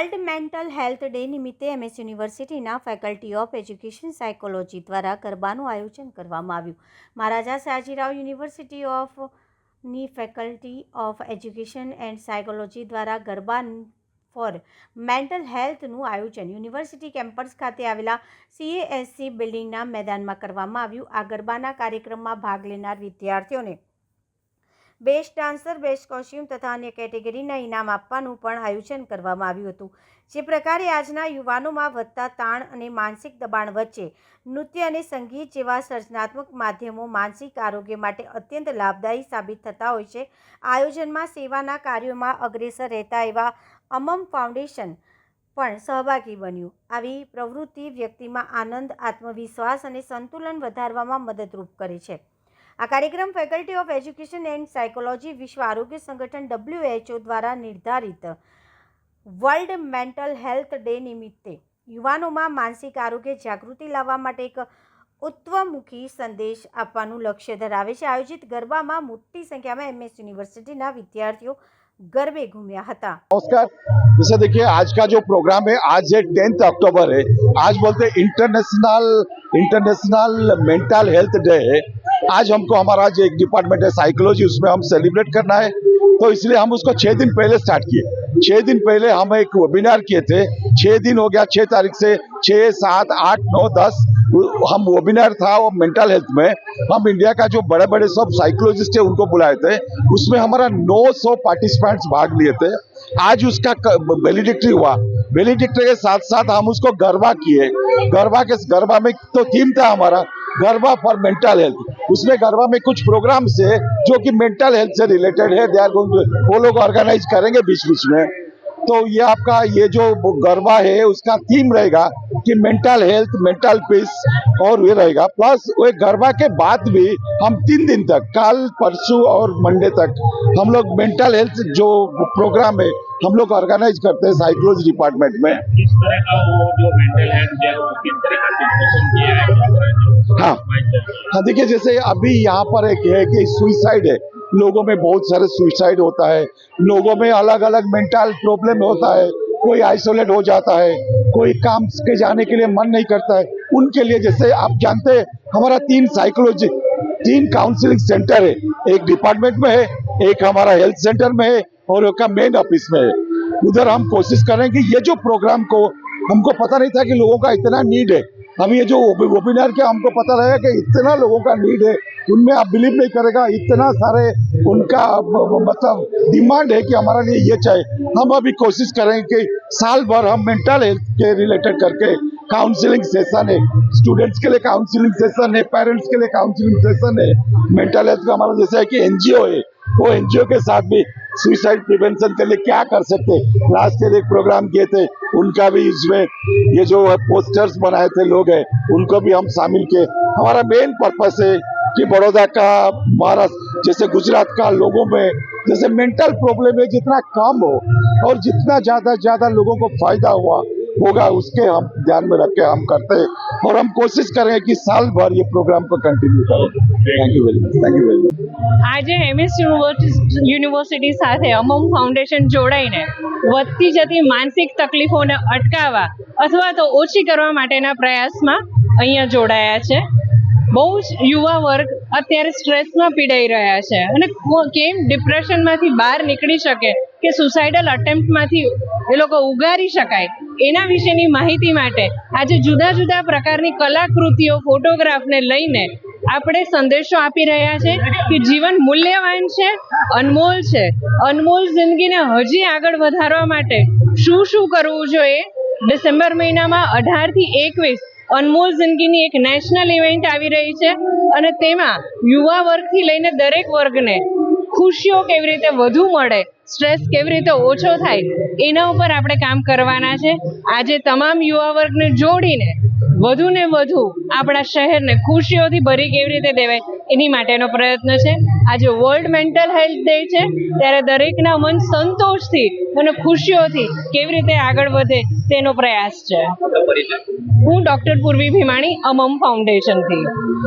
world mental health day નિમિત્તે MS યુનિવર્સિટીના faculty of education psychology દ્વારા ગરબાનું આયોજન કરવામાં આવ્યું મહારાજા સાજીરાવ યુનિવર્સિટી ઓફ ની faculty of education and psychology દ્વારા ગરબા ફોર મેન્ટલ હેલ્થનું આયોજન યુનિવર્સિટી કેમ્પસ ખાતે આવેલા સીએએસસી બિલ્ડિંગના મેદાનમાં કરવામાં આવ્યું આ ગરબાના કાર્યક્રમમાં ભાગ લેનાર વિદ્યાર્થીઓને બેસ્ટ ડાન્સર બેસ્ટ કોસ્ચ્યુમ તથા અન્ય કેટેગરીના ઇનામ આપવાનું પણ આયોજન કરવામાં આવ્યું હતું જે પ્રકારે આજના યુવાનોમાં વધતા તાણ અને માનસિક દબાણ વચ્ચે નૃત્ય અને સંગીત જેવા સર્જનાત્મક માધ્યમો માનસિક આરોગ્ય માટે અત્યંત લાભદાયી સાબિત થતા હોય છે આયોજનમાં સેવાના કાર્યોમાં અગ્રેસર રહેતા એવા અમમ ફાઉન્ડેશન પણ સહભાગી બન્યું આવી પ્રવૃત્તિ વ્યક્તિમાં આનંદ આત્મવિશ્વાસ અને સંતુલન વધારવામાં મદદરૂપ કરે છે આ કાર્યક્રમ faculty of education and psychology વિશ્વ આરોગ્ય સંગઠન ડબલ્યુએચઓ દ્વારા નિર્ધારિત વર્લ્ડ મેન્ટલ હેલ્થ ડે નિમિત્તે યુવાનોમાં માનસિક આરોગ્ય જાગૃતિ લાવવા માટે એક ઉત્વમુખી સંદેશ આપવાનું લક્ષ્ય ધરાવે છે આયોજિત ગરબામાં મોટી સંખ્યામાં એમએસ યુનિવર્સિટીના વિદ્યાર્થીઓ ગરબે घूमया હતા नमस्कार जैसे देखिए आज का जो प्रोग्राम है आज है टेंथ अक्टूबर है आज बोलते international international mental health day है आज हमको हमारा जो एक डिपार्टमेंट है साइकोलॉजी उसमें हम सेलिब्रेट करना है तो इसलिए हम उसको छः दिन पहले स्टार्ट किए छः दिन पहले हम एक वेबिनार किए थे छः दिन हो गया छः तारीख से छः सात आठ नौ दस हम वेबिनार था वो मेंटल हेल्थ में हम इंडिया का जो बड़े बड़े सब साइकोलॉजिस्ट है उनको बुलाए थे उसमें हमारा 900 पार्टिसिपेंट्स भाग लिए थे आज उसका वेलिडिक्ट्री हुआ वेलीडिक्ट्री के साथ साथ हम उसको गरबा किए गरबा के गरबा में तो थीम था हमारा गरबा फॉर मेंटल हेल्थ उसमें गरबा में कुछ प्रोग्राम्स है जो कि मेंटल हेल्थ से रिलेटेड है दे आर गोइंग वो लोग ऑर्गेनाइज करेंगे बीच बीच में तो ये आपका ये जो गरबा है उसका थीम रहेगा कि मेंटल हेल्थ मेंटल पीस और ये रहेगा प्लस वो गरबा के बाद भी हम तीन दिन तक कल परसों और मंडे तक हम लोग मेंटल हेल्थ जो प्रोग्राम है हम लोग ऑर्गेनाइज करते हैं साइकोलॉजी डिपार्टमेंट में किस तरह का वो जो मेंटल हेल्थ हाँ हाँ देखिए जैसे अभी यहाँ पर एक है कि सुइसाइड है लोगों में बहुत सारे सुसाइड होता है लोगों में अलग अलग मेंटल प्रॉब्लम होता है कोई आइसोलेट हो जाता है कोई काम के जाने के लिए मन नहीं करता है उनके लिए जैसे आप जानते हैं हमारा तीन साइकोलॉजी तीन काउंसलिंग सेंटर है एक डिपार्टमेंट में है एक हमारा हेल्थ सेंटर में है और एक मेन ऑफिस में है उधर हम कोशिश कर रहे हैं कि ये जो प्रोग्राम को हमको पता नहीं था कि लोगों का इतना नीड है हम ये जो वेबिनार के हमको पता रहेगा कि इतना लोगों का नीड है उनमें आप बिलीव नहीं करेगा इतना सारे उनका मतलब डिमांड है कि हमारा लिए ये चाहिए हम अभी कोशिश करेंगे कि साल भर हम मेंटल हेल्थ के रिलेटेड करके काउंसलिंग सेशन है स्टूडेंट्स के लिए काउंसलिंग सेशन है पेरेंट्स के लिए काउंसलिंग सेशन है मेंटल हेल्थ का हमारा जैसा है कि एनजीओ है वो एनजीओ के साथ भी सुसाइड प्रिवेंशन के लिए क्या कर सकते लास्ट ईयर एक प्रोग्राम किए थे उनका भी इसमें ये जो पोस्टर्स बनाए थे लोग हैं उनको भी हम शामिल किए हमारा मेन पर्पस है જે બરોડા કા મહારાષ્ટ્ર જેસે ગુજરાત કા લોકો મે જેસે мен タル પ્રોબ્લેમ હે જીતના કમ હો ઓર જીતના જ્યાદા જ્યાદા લોકો કો ફાયદા ہوا હોગા ઉસકે હમ ધ્યાન મે રખકે હમ કરતે ઓર હમ કોશિશ કરેંગે કી સાલ ભર યે પ્રોગ્રામ કો કન્ટિન્યુ કરે thank you very much thank you very much આજ એમએસ યુનિવર્સિટી સાથે અમમ ફાઉન્ડેશન જોડાઈને વધતી જતી માનસિક તકલીફો ને અટકાવવા athwa તો ઓછી કરવા માટેના પ્રયાસમાં અહીંયા જોડાયા છે બહુ જ યુવા વર્ગ અત્યારે સ્ટ્રેસમાં પીડાઈ રહ્યા છે અને કેમ ડિપ્રેશનમાંથી બહાર નીકળી શકે કે સુસાઇડલ અટેમ્પ્ટમાંથી એ લોકો ઉગારી શકાય એના વિશેની માહિતી માટે આજે જુદા જુદા પ્રકારની કલાકૃતિઓ ફોટોગ્રાફને લઈને આપણે સંદેશો આપી રહ્યા છે કે જીવન મૂલ્યવાન છે અનમોલ છે અનમોલ જિંદગીને હજી આગળ વધારવા માટે શું શું કરવું જોઈએ ડિસેમ્બર મહિનામાં અઢારથી એકવીસ અનમોલ જિંદગીની એક નેશનલ ઇવેન્ટ આવી રહી છે અને તેમાં યુવા વર્ગથી લઈને દરેક વર્ગને ખુશીઓ કેવી રીતે વધુ મળે સ્ટ્રેસ કેવી રીતે ઓછો થાય એના ઉપર આપણે કામ કરવાના છે આજે તમામ યુવા વર્ગને જોડીને વધુ ને વધુ આપણા શહેરને ખુશીઓથી ભરી કેવી રીતે દેવાય એની માટેનો પ્રયત્ન છે આજે વર્લ્ડ મેન્ટલ હેલ્થ ડે છે ત્યારે દરેકના મન સંતોષથી અને ખુશીઓથી કેવી રીતે આગળ વધે તેનો પ્રયાસ છે હું ડોક્ટર પૂર્વી ભીમાણી અમમ ફાઉન્ડેશનથી